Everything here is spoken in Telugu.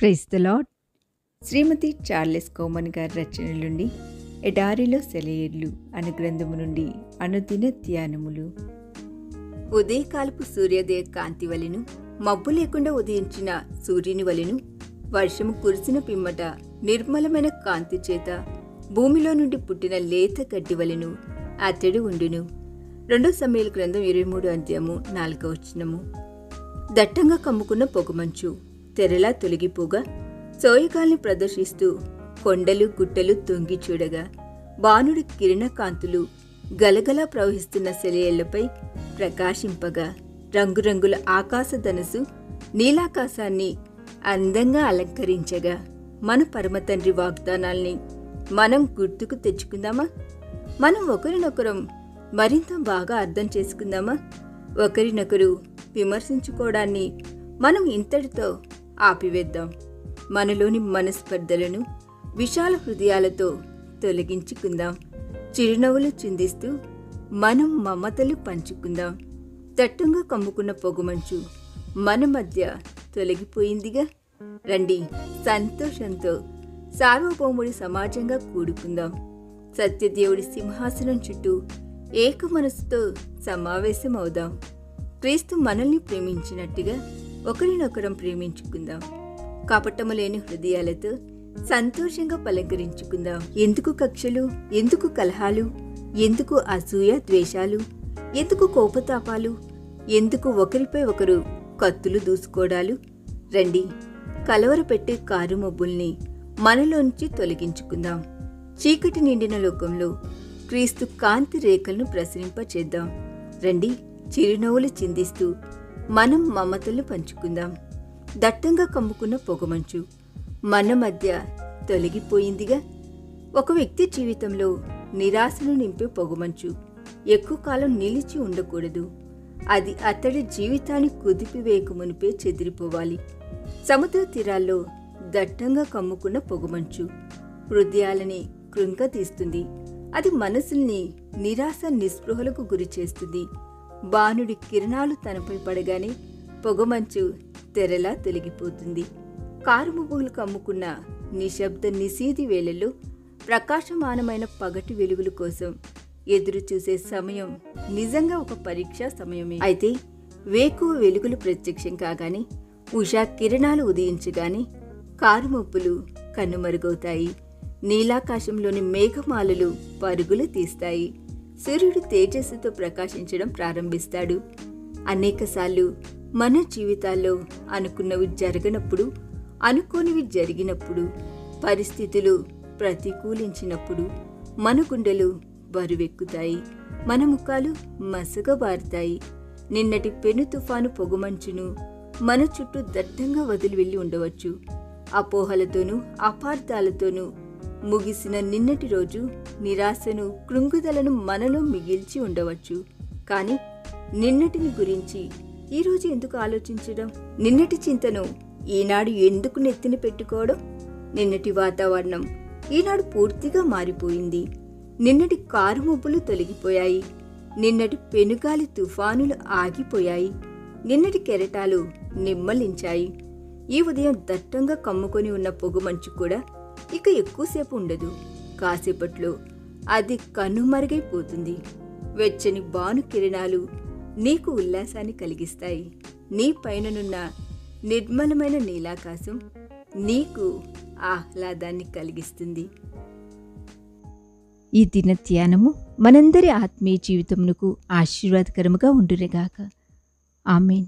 Praise the lord Shrimati Charles Cowman గారి రచన నుండి ఎడారిలో సెలయేర్లు అను గ్రంథము నుండి అనుదిన ధ్యానములు. ఉదయకాలపు సూర్యోదయ కాంతి వలెను మబ్బు లేకుండా ఉదయించిన సూర్యుని వలెను వర్షము కురిసిన పిమ్మట నిర్మలమైన కాంతి చేత భూమిలో నుండి పుట్టిన లేత గడ్డి వలెను అతడు ఉండును. రెండో సమయాల గ్రంథం ఇరవై మూడు అధ్యాయము నాలుగవ వచనము. దట్టంగా కమ్ముకున్న పొగమంచు. తెరలా తొలగిపోగా సోయగాల్ని ప్రదర్శిస్తూ కొండలు గుట్టలు తొంగి చూడగా బాణుడి కిరణకాంతులు గలగలా ప్రవహిస్తున్న శిలయళ్ళపై ప్రకాశింపగా రంగురంగుల ఆకాశ ధనసు నీలాకాశాన్ని అందంగా అలంకరించగా మన పరమతండ్రి వాగ్దానాల్ని మనం గుర్తుకు తెచ్చుకుందామా? మనం ఒకరినొకరం మరింత బాగా అర్థం చేసుకుందామా? ఒకరినొకరు విమర్శించుకోవడాన్ని మనం ఇంతటితో ఆపివేద్దాం. మనలోని మనస్పర్ధలను విశాల హృదయాలతో తొలగించుకుందాం. చిరునవ్వులు చిందిస్తూ మనం మమతలు పంచుకుందాం. దట్టంగా కమ్ముకున్న పొగమంచు మన మధ్య తొలగిపోయిందిగా? రండి సంతోషంతో సార్వభౌముడి సమాజంగా కూడుకుందాం. సత్యదేవుడి సింహాసనం చుట్టూ ఏక మనసుతో సమావేశం అవుదాం క్రీస్తు మనల్ని ప్రేమించినట్టుగా ఒకరినొకరం ప్రేమించుకుందాం. కపటము లేని హృదయాలతో సంతోషంగా పలంకరించుకుందాం. ఎందుకు కక్షలు? ఎందుకు కలహాలు? ఎందుకు అసూయ ద్వేషాలు? ఎందుకు కోపతాపాలు? ఎందుకు ఒకరిపై ఒకరు కత్తులు దూసుకోవడాలు రండి కలవరపెట్టే కారు మబ్బుల్ని మనలోంచి తొలగించుకుందాం. చీకటి నిండిన లోకంలో క్రీస్తు కాంతి రేఖలను ప్రసరింపచేద్దాం. రండి చిరునవ్వులు చిందిస్తూ మనం మమతలు పంచుకుందాం. దట్టంగా కమ్ముకున్న పొగమంచు మన మధ్య తొలగిపోయిందిగా. ఒక వ్యక్తి జీవితంలో నిరాశను నింపే పొగమంచు ఎక్కువ కాలం నిలిచి ఉండకూడదు. అది అతడి జీవితాన్ని కుదిపివేయకమునిపే చెదిరిపోవాలి. సముద్ర తీరాల్లో దట్టంగా కమ్ముకున్న పొగమంచు హృదయాలని కృంగతీస్తుంది. అది మనసుల్ని నిరాశ నిస్పృహలకు గురి చేస్తుంది. బాణుడి కిరణాలు తనపై పడగానే పొగమంచు తెరలా తొలగిపోతుంది. కారు కమ్ముకున్న నిశ్శబ్ద నిశీది వేళల్లో ప్రకాశమానమైన పగటి వెలుగుల కోసం ఎదురు చూసే సమయం నిజంగా ఒక పరీక్షా సమయమే. అయితే వేకువ వెలుగులు ప్రత్యక్షం కాగానే ఉషా కిరణాలు ఉదయించగానే కారు కన్నుమరుగవుతాయి. నీలాకాశంలోని మేఘమాలలు పరుగులు తీస్తాయి. సూర్యుడు తేజస్సుతో ప్రకాశించడం ప్రారంభిస్తాడు. అనేకసార్లు మన జీవితాల్లో అనుకున్నవి జరగనప్పుడు అనుకోనివి జరిగినప్పుడు పరిస్థితులు ప్రతికూలించినప్పుడు మన గుండెలు బరువెక్కుతాయి. మన ముఖాలు మసగబారుతాయి నిన్నటి పెను తుఫాను పొగమంచును మన చుట్టూ దట్టంగా వదిలి వెళ్ళి ఉండవచ్చు. అపోహలతోనూ అపార్థాలతోనూ ముగిసిన నిన్నటి రోజు నిరాశను కృంగుదలను మనలో మిగిల్చి ఉండవచ్చు. కానీ నిన్నటిని గురించి ఈరోజు ఎందుకు ఆలోచించడం? నిన్నటి చింతను ఈనాడు ఎందుకు నెత్తిన పెట్టుకోవడం? నిన్నటి వాతావరణం ఈనాడు పూర్తిగా మారిపోయింది. నిన్నటి కారు ముబ్బులు తొలగిపోయాయి. నిన్నటి పెనుగాలి తుఫానులు ఆగిపోయాయి. నిన్నటి కెరటాలు నిమ్మలించాయి. ఈ ఉదయం దట్టంగా కమ్ముకొని ఉన్న పొగమంచు కూడా ఇక ఎక్కువసేపు ఉండదు. కాసేపట్లో అది కనుమరుగైపోతుంది. వెచ్చని బాను కిరణాలు నీకు ఉల్లాసాన్ని కలిగిస్తాయి. నీ పైననున్న నిర్మలమైన నీలాకాశం నీకు ఆహ్లాదాన్ని కలిగిస్తుంది. ఈ దిన ధ్యానము మనందరి ఆత్మీయ జీవితమునకు ఆశీర్వాదకరముగా ఉండురేగాక ఆమెన్.